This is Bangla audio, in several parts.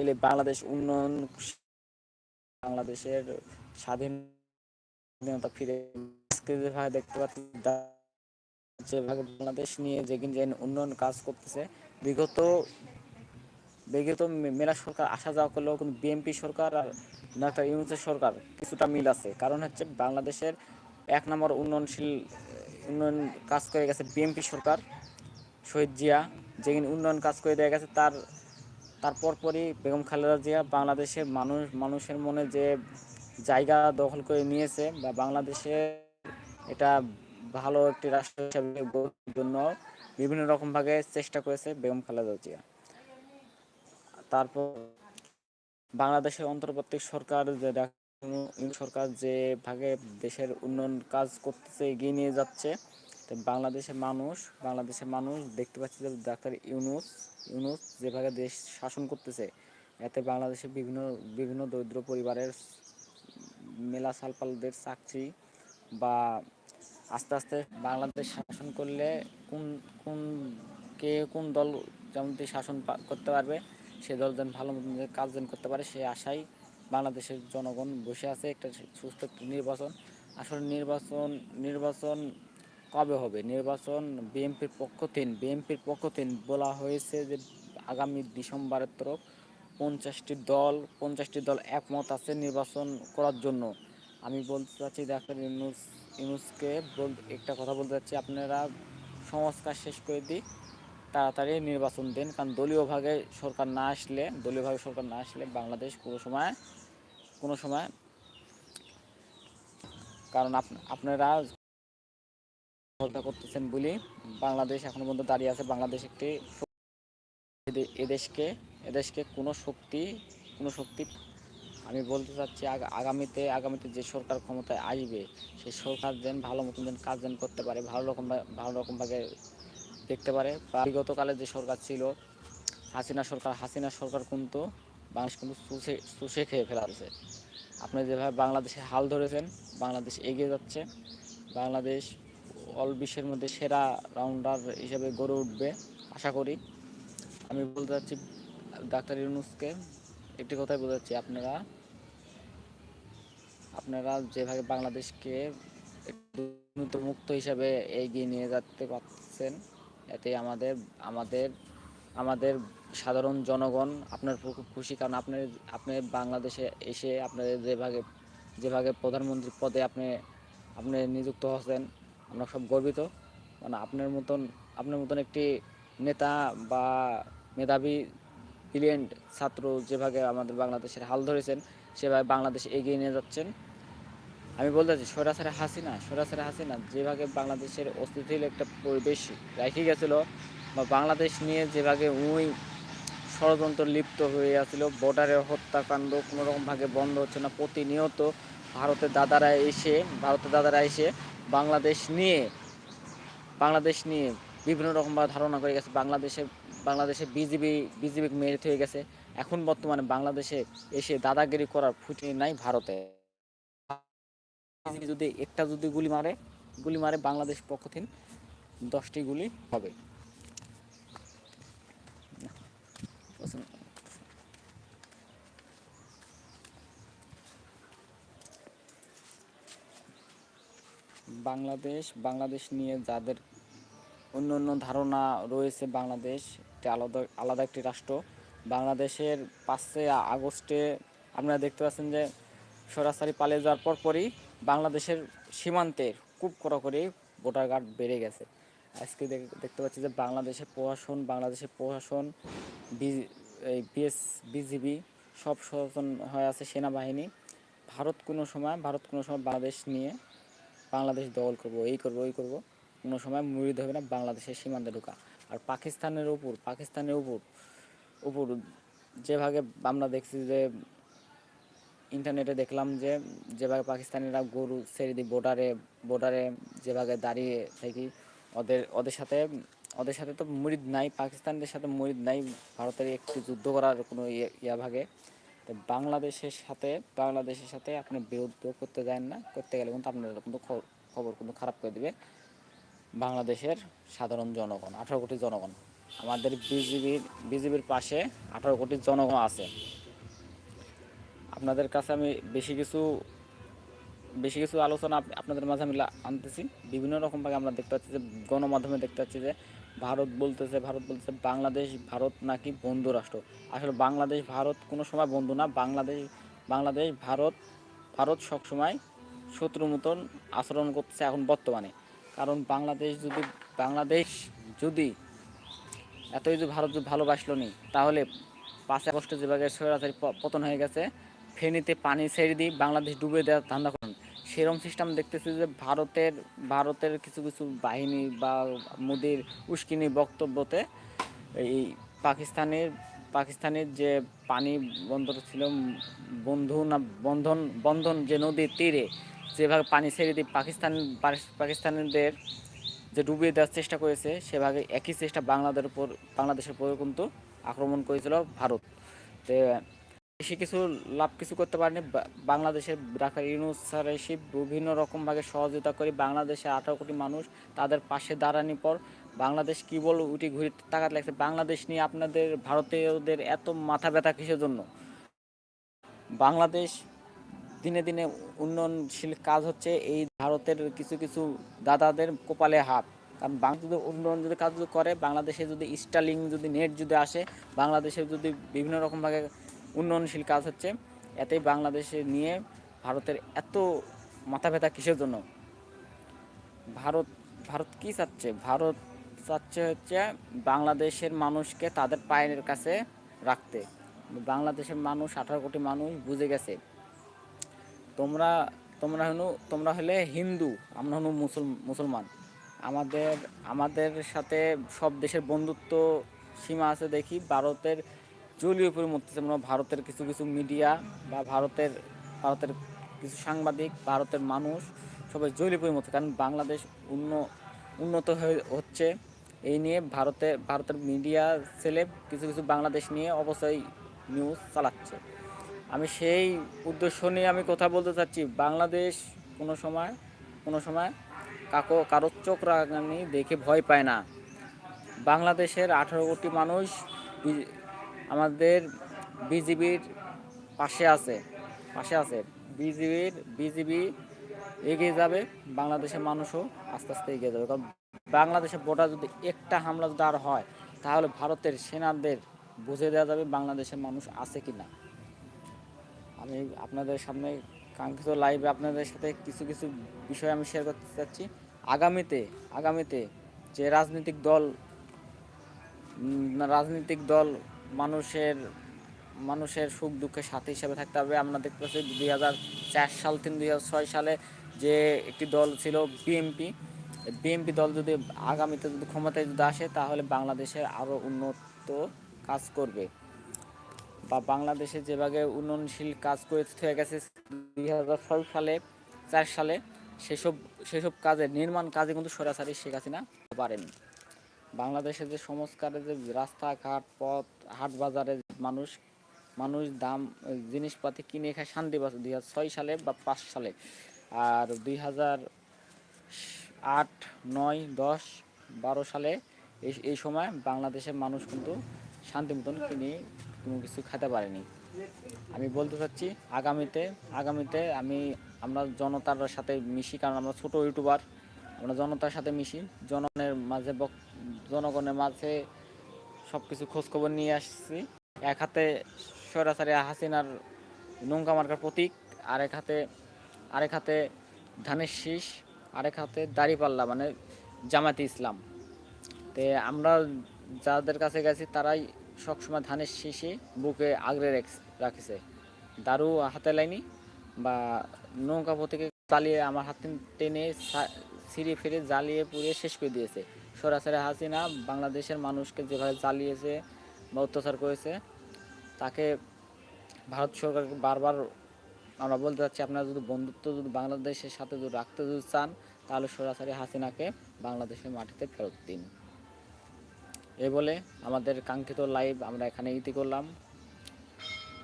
এলে বাংলাদেশ উন্নয়ন বাংলাদেশের স্বাধীনতা ফিরে যেভাবে দেখতে পাচ্ছি যেভাবে বাংলাদেশ নিয়ে যে উন্নয়ন কাজ করতেছে, বিগত বিগত মেলা সরকার আসা যাওয়া করলেও কিন্তু বিএনপি সরকার আর ডাক্তার ইউনুসের সরকার কিছুটা মিল আছে। কারণ হচ্ছে বাংলাদেশের এক নম্বর উন্নয়নশীল, উন্নয়ন কাজ করে গেছে বিএনপি সরকার, শহীদ জিয়া যেখানে উন্নয়ন কাজ করে দেওয়া গেছে, তার তার পরপরই বেগম খালেদা জিয়া বাংলাদেশের মানুষ, মানুষের মনে যে জায়গা দখল করে নিয়েছে বা বাংলাদেশে এটা ভালো একটি রাষ্ট্র হিসাবে গড়ার জন্য বিভিন্ন রকমভাবে চেষ্টা করেছে বেগম খালেদা জিয়া। তারপর বাংলাদেশের অন্তর্বর্তী সরকার যে সরকার যে ভাগে দেশের উন্নয়ন কাজ করতেছে, এগিয়ে নিয়ে যাচ্ছে তো বাংলাদেশের মানুষ বাংলাদেশের মানুষ দেখতে পাচ্ছে যে ডাক্তার ইউনুস ইউনুস যেভাবে দেশ শাসন করতেছে, এতে বাংলাদেশের বিভিন্ন বিভিন্ন দরিদ্র পরিবারের মেলা সালপালদের চাকরি বা আস্তে আস্তে বাংলাদেশ শাসন করলে কোন কোন, কে কোন দল যেমন শাসন করতে পারবে, সে দল যেন ভালো মতন কাজ যেন করতে পারে, সে আশাই বাংলাদেশের জনগণ বসে আছে, একটা সুস্থ নির্বাচন। আসলে নির্বাচন নির্বাচন কবে হবে? নির্বাচন বিএনপির পক্ষ থেকে, বিএনপির পক্ষ থেকে বলা হয়েছে যে আগামী ডিসেম্বরের তরফ পঞ্চাশটি দল পঞ্চাশটি দল একমত আছে নির্বাচন করার জন্য। আমি বলতে চাচ্ছি ডাক্তার ইউনুস, ইউনুসকে বল, একটা কথা বলতে চাচ্ছি, আপনারা সংস্কার শেষ করে দিই তাড়াতাড়ি নির্বাচন দিন, কারণ দলীয়ভাবে সরকার না আসলে দলীয়ভাবে সরকার না আসলে বাংলাদেশ কোনো সময় কোনো সময়, কারণ আপনারা হত্যা করতেছেন বলে বাংলাদেশ এখনও পর্যন্ত দাঁড়িয়ে আছে। বাংলাদেশ একটি এদেশকে এদেশকে কোনো শক্তি কোনো শক্তি আমি বলতে চাচ্ছি আগামীতে আগামীতে যে সরকার ক্ষমতায় আসবে, সেই সরকার যেন ভালো মতন যেন কাজ যেন করতে পারে, ভালো রকম ভালো রকমভাবে দেখতে পারে। বা বিগতকালে যে সরকার ছিল, হাসিনা সরকার হাসিনা সরকার কিন্তু বাংলাদেশ কিন্তু চুষে চুষে খেয়ে ফেলাছে আপনি যেভাবে বাংলাদেশে হাল ধরেছেন, বাংলাদেশ এগিয়ে যাচ্ছে, বাংলাদেশ অল বিশ্বের মধ্যে সেরা রাউন্ডার হিসেবে গড়ে উঠবে, আশা করি। আমি বলতে চাচ্ছি ডাক্তার ইউনুসকে, একটি কথাই বোঝাচ্ছি আপনারা আপনারা যেভাবে বাংলাদেশকে মুক্ত হিসাবে এগিয়ে নিয়ে যেতে পারছেন, এতে আমাদের আমাদের আমাদের সাধারণ জনগণ আপনার খুব খুশি, কারণ আপনি আপনি বাংলাদেশে এসে আপনাদের যেভাবে যেভাবে প্রধানমন্ত্রী পদে আপনি আপনি নিযুক্ত হচ্ছেন আমরা সব গর্বিত। মানে আপনার মতন আপনার মতন একটি নেতা বা মেধাবী ব্রিলিয়েন্ট ছাত্র যেভাবে আমাদের বাংলাদেশের হাল ধরেছেন, সেভাবে বাংলাদেশ এগিয়ে নিয়ে যাচ্ছেন। আমি বলতে চাচ্ছি সরাসরি হাসিনা সরাসরি হাসিনা যেভাবে বাংলাদেশের অস্থিতিশীল একটা পরিবেশ রেখে গেছিল বা বাংলাদেশ নিয়ে যেভাবে উই ষড়যন্ত্র লিপ্ত হয়ে আছিল বর্ডারে হত্যাকাণ্ড কোনো রকমভাবে বন্ধ হচ্ছে না, প্রতিনিয়ত ভারতের দাদারা এসে, ভারতের দাদারা এসে বাংলাদেশ নিয়ে বাংলাদেশ নিয়ে বিভিন্ন রকমভাবে ধারণা করে গেছে। বাংলাদেশে বাংলাদেশে বিজিবি বিজিবি মেরে হয়ে গেছে। এখন বর্তমানে বাংলাদেশে এসে দাদাগিরি করার ফুটি নাই ভারতে। যদি একটা যদি গুলি মারে গুলি মারে বাংলাদেশ পক্ষ থেকে দশটি গুলি হবে। বাংলাদেশ বাংলাদেশ নিয়ে যাদের অন্য অন্য ধারণা রয়েছে বাংলাদেশ একটি আলাদা আলাদা একটি রাষ্ট্র। বাংলাদেশের পাঁচে আগস্টে আপনারা দেখতে পাচ্ছেন যে সরাসরি পালিয়ে যাওয়ার পরপরই বাংলাদেশের সীমান্তের খুব কড়াকড়ি ভোটার গার্ড বেড়ে গেছে। আজকে দেখ- দেখতে পাচ্ছি যে বাংলাদেশের প্রশাসন বাংলাদেশের প্রশাসন এই বিএস, বিজিবি সব সচেতন হয়ে আছে সেনাবাহিনী। ভারত কোনো সময়, ভারত কোনো সময় বাংলাদেশ নিয়ে বাংলাদেশ দখল করব, এই করব, ওই করব, কোনো সময় মুড়িদ হবে না, বাংলাদেশের সীমান্তে ঢোকা। আর পাকিস্তানের উপর পাকিস্তানের উপর উপর যেভাবে আমরা দেখছি যে ইন্টারনেটে দেখলাম যে যেভাবে পাকিস্তানিরা গরু ছেড়ে দিয়ে বর্ডারে বর্ডারে যেভাবে দাঁড়িয়ে থাকি, ওদের ওদের সাথে ওদের সাথে তো মুরিদ নাই, পাকিস্তানদের সাথে মুরিদ নাই, ভারতের একটি যুদ্ধ করার কোনো ইয়ে ইয়া ভাগে। তো বাংলাদেশের সাথে বাংলাদেশের সাথে আপনি বিরুদ্ধ করতে যান না, করতে গেলে কিন্তু আপনার কিন্তু খবর কিন্তু খারাপ করে দিবে। বাংলাদেশের সাধারণ জনগণ, আঠারো কোটি জনগণ, আমাদের বিজিবির বিজিবির পাশে আঠারো কোটি জনগণ আছে। আপনাদের কাছে আমি বেশি কিছু বেশি কিছু আলোচনা আপ- আপনাদের মাঝে আমি আনতেছি। বিভিন্ন রকমভাবে আমরা দেখতে পাচ্ছি যে, গণমাধ্যমে দেখতে পাচ্ছি যে ভারত বলতেছে ভারত বলতেছে বাংলাদেশ, ভারত নাকি বন্ধু রাষ্ট্র। আসলে বাংলাদেশ, ভারত কোনো সময় বন্ধু না, বাংলাদেশ বাংলাদেশ, ভারত ভারত সবসময় শত্রুর মতন আচরণ করতেছে এখন বর্তমানে। কারণ বাংলাদেশ যদি বাংলাদেশ যদি এতই যদি ভারত যদি ভালোবাসলো নি, তাহলে পাঁচ আগস্টে যেভাবে স্বৈরাচারী প- পতন হয়ে গেছে, ফেনীতে পানি ছেড়ে দিয়ে বাংলাদেশ ডুবে দেওয়ার ধান্দা করুন। সেরকম সিস্টেম দেখতেছি যে ভারতের ভারতের কিছু কিছু বাহিনী বা মোদির উস্কিনি বক্তব্যতে এই পাকিস্তানের পাকিস্তানের যে পানি বন্দর ছিল, বন্ধু না, বন্ধন বন্ধন যে নদীর তীরে, যেভাবে পানি ছেড়ে দিয়ে পাকিস্তান পাকিস- পাকিস্তানিদের যে ডুবিয়ে দেওয়ার চেষ্টা করেছে, সেভাবে একই চেষ্টা বাংলাদেশের উপর বাংলাদেশের উপর কিন্তু আক্রমণ করেছিল ভারত। তো বেশি কিছু লাভ কিছু করতে পারেনি। বাংলাদেশের ডাক্তার ইউনুস এসে বিভিন্ন রকমভাবে সহযোগিতা করে বাংলাদেশের আঠারো কোটি মানুষ তাদের পাশে দাঁড়ানি পর বাংলাদেশ কি বল উঠি ঘুরে তাকাত লাগছে। বাংলাদেশ নিয়ে আপনাদের, ভারতীয়দের এত মাথা ব্যথা কিসের জন্য? বাংলাদেশ দিনে দিনে উন্নয়নশীল কাজ হচ্ছে এই ভারতের কিছু কিছু দাদাদের কপালে হাত। কারণ বাংলা যদি উন্নয়ন যদি কাজ করে, বাংলাদেশে যদি স্টালিং যদি নেট যদি আসে, বাংলাদেশে যদি বিভিন্ন রকমভাবে উন্নয়নশীল কাজ হচ্ছে, এতেই বাংলাদেশে নিয়ে ভারতের এত মাথা ব্যথা কিসের জন্য? ভারত ভারত কি চাচ্ছে? ভারত চাচ্ছে হচ্ছে বাংলাদেশের মানুষকে তাদের পায়ের কাছে রাখতে। বাংলাদেশের মানুষ, আঠারো কোটি মানুষ বুঝে গেছে। তোমরা তোমরা হলো তোমরা হলে হিন্দু, আমরা হলো মুসল, মুসলমান। আমাদের আমাদের সাথে সব দেশের বন্ধুত্ব সীমা আছে দেখি। ভারতের জলীয় পরিমূর্তি যেমন ভারতের কিছু কিছু মিডিয়া বা ভারতের ভারতের কিছু সাংবাদিক, ভারতের মানুষ সবাই জলীয় পরিমূর্তি কারণ বাংলাদেশ উন্ন, উন্নত হয়ে হচ্ছে। এই নিয়ে ভারতে, ভারতের মিডিয়া ছেলে কিছু কিছু বাংলাদেশ নিয়ে অবশ্যই নিউজ চালাচ্ছে। আমি সেই উদ্দেশ্য নিয়ে আমি কথা বলতে চাচ্ছি। বাংলাদেশ কোনো সময় কোনো সময় কাকো কারও চোখ রাগানি দেখে ভয় পায় না। বাংলাদেশের আঠারো কোটি মানুষ আমাদের বিজিবির পাশে আছে পাশে আছে। বিজিবির, বিজিবি এগিয়ে যাবে, বাংলাদেশের মানুষও আস্তে আস্তে এগিয়ে যাবে। কারণ বাংলাদেশের বর্ডার যদি একটা হামলা যদি আর হয়, তাহলে ভারতের সেনাদের বুঝে দেওয়া যাবে বাংলাদেশের মানুষ আছে কি না আমি আপনাদের সামনে কাঙ্ক্ষিত লাইভে আপনাদের সাথে কিছু কিছু বিষয় আমি শেয়ার করতে চাচ্ছি। আগামীতে আগামীতে যে রাজনৈতিক দল রাজনৈতিক দল মানুষের মানুষের সুখ দুঃখের সাথে হিসাবে থাকতে হবে। আমরা দেখতে পাচ্ছি দুই হাজার চার সাল থেকে দুই হাজার ছয় সালে যে একটি দল ছিল বিএমপি বিএমপি দল যদি আগামীতে যদি ক্ষমতায় যদি আসে, তাহলে বাংলাদেশের আরও উন্নত কাজ করবে। বা বাংলাদেশে যেভাবে উন্নয়নশীল কাজ করে হয়ে গেছে দুই হাজার ছয় সালে, চার সালে, সেসব সেসব কাজের নির্মাণ কাজে কিন্তু সরাসরি শেখ হাসিনা পারেনি। বাংলাদেশের যে সংস্কারের যে রাস্তাঘাট, পথ, হাট বাজারে মানুষ মানুষ দাম, জিনিসপাতি কিনে খায় শান্তি পাচ্ছে। দুই ছয় সালে বা পাঁচ সালে। আর দুই হাজার আট, নয়, দশ, বারো সালে এই এই সময় বাংলাদেশের মানুষ কিন্তু শান্তি মতন কিনে কোনো কিছু খেতে পারেনি। আমি বলতে চাচ্ছি, আগামীতে আগামীতে আমি, আমরা জনতার সাথে মিশি, কারণ আমরা ছোট ইউটিউবার, আমরা জনতার সাথে মিশি। জনগণের মাঝে বক- জনগণের মাঝে সব কিছু খোঁজখবর নিয়ে আসছি। এক হাতে সরাসরি হাসিনার নৌকা মার্কার প্রতীক, আরেক হাতে আরেক হাতে ধানের শীষ, আরেক হাতে দাড়িপাল্লা মানে জামাতে ইসলাম। তে আমরা যাদের কাছে গেছি, তারাই সবসময় ধানের শীষে বুকে রেখ- রাখেছে। দারু হাতে লাইনি বা নৌকা প্রতীকে চালিয়ে আমার হাত টেনে সা- ছিঁড়ে ফিরে জ্বালিয়ে পুড়িয়ে শেষ করে দিয়েছে। সরাসরি হাসিনা বাংলাদেশের মানুষকে যেভাবে জ্বালিয়েছে বা অত্যাচার করেছে, তাকে ভারত সরকারকে বারবার আমরা বলতে চাচ্ছি, আপনারা যদি বন্ধুত্ব, যদি বাংলাদেশের সাথে যদি রাখতে যদি চান, তাহলে সরাসরি হাসিনাকে বাংলাদেশের মাটিতে ফেরত দিন। এ বলে আমাদের কাঙ্ক্ষিত লাইভ আমরা এখানে ইতি করলাম।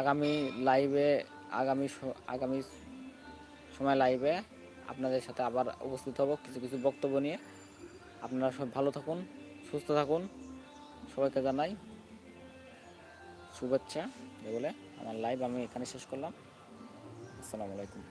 আগামী লাইভে আগামী আগামী সময় লাইভে আপনাদের সাথে আবার উপস্থিত হব। কিছু কিছু বক্তব্য নিয়ে আপনারা সব ভালো থাকুন, সুস্থ থাকুন। সবাইকে জানাই শুভেচ্ছা। এ বলে আমার লাইভ আমি এখানে শেষ করলাম। আসসালামু আলাইকুম।